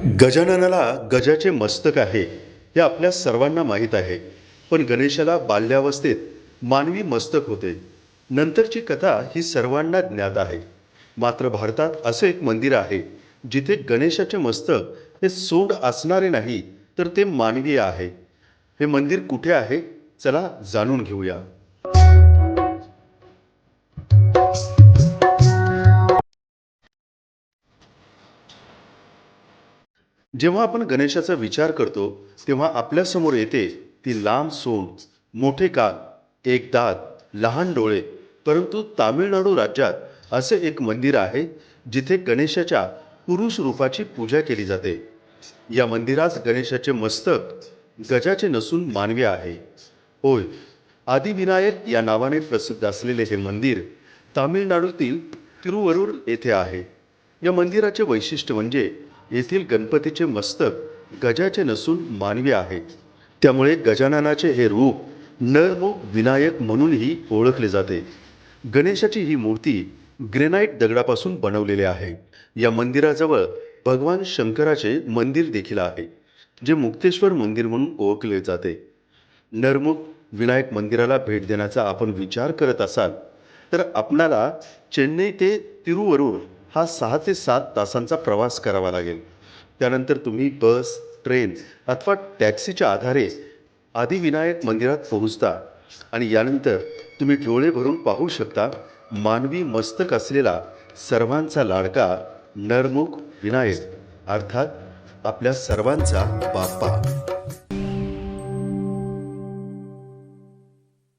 गजाननाला गजाचे मस्तक आहे हे आपल्या सर्वांना माहीत आहे. पण गणेशाला बाल्यावस्थेत मानवी मस्तक होते. नंतरची कथा ही सर्वांना ज्ञात आहे. मात्र भारतात असं एक मंदिर आहे जिथे गणेशाचे मस्तक हे सोड असणारे नाही तर ते मानवीय आहे. हे मंदिर कुठे आहे? चला जाणून घेऊया. जेव्हा आपण गणेशाचा विचार करतो तेव्हा आपल्यासमोर येते ती लांब सोंड मोठे कान एक दात लहान डोळे परंतु तामिळनाडू राज्यात असे एक मंदिर आहे जिथे गणेशाच्या पुरुष रूपाची पूजा केली जाते. या मंदिरात गणेशाचे मस्तक गजाचे नसून मानवी आहे. होय आदिविनायक या नावाने प्रसिद्ध असलेले हे मंदिर तामिळनाडूतील तिरुवरूर येथे आहे. या मंदिराचे वैशिष्ट्य म्हणजे येथील गणपतीचे मस्तक गजाचे नसून मानवी आहे. त्यामुळे गजाननाचे हे रूप नरमुख विनायक म्हणूनही ओळखले जाते. गणेशाची ही मूर्ती ग्रेनाइट दगडापासून बनवलेली आहे. या मंदिराजवळ भगवान शंकराचे मंदिर देखील आहे जे मुक्तेश्वर मंदिर म्हणून ओळखले जाते. नरमुख विनायक मंदिराला भेट देण्याचा आपण विचार करत असाल तर आपणाला चेन्नई ते तिरुवरूर हा सहा ते सात तासांचा प्रवास करावा लागेल. त्यानंतर तुम्ही बस ट्रेन अथवा टॅक्सीच्या आधारे आदिविनायक मंदिरात पोहोचता आणि यानंतर तुम्ही डोळे भरून पाहू शकता मानवी मस्तक असलेला सर्वांचा लाडका नरमुख विनायक. अर्थात आपल्या सर्वांचा बाप्पा.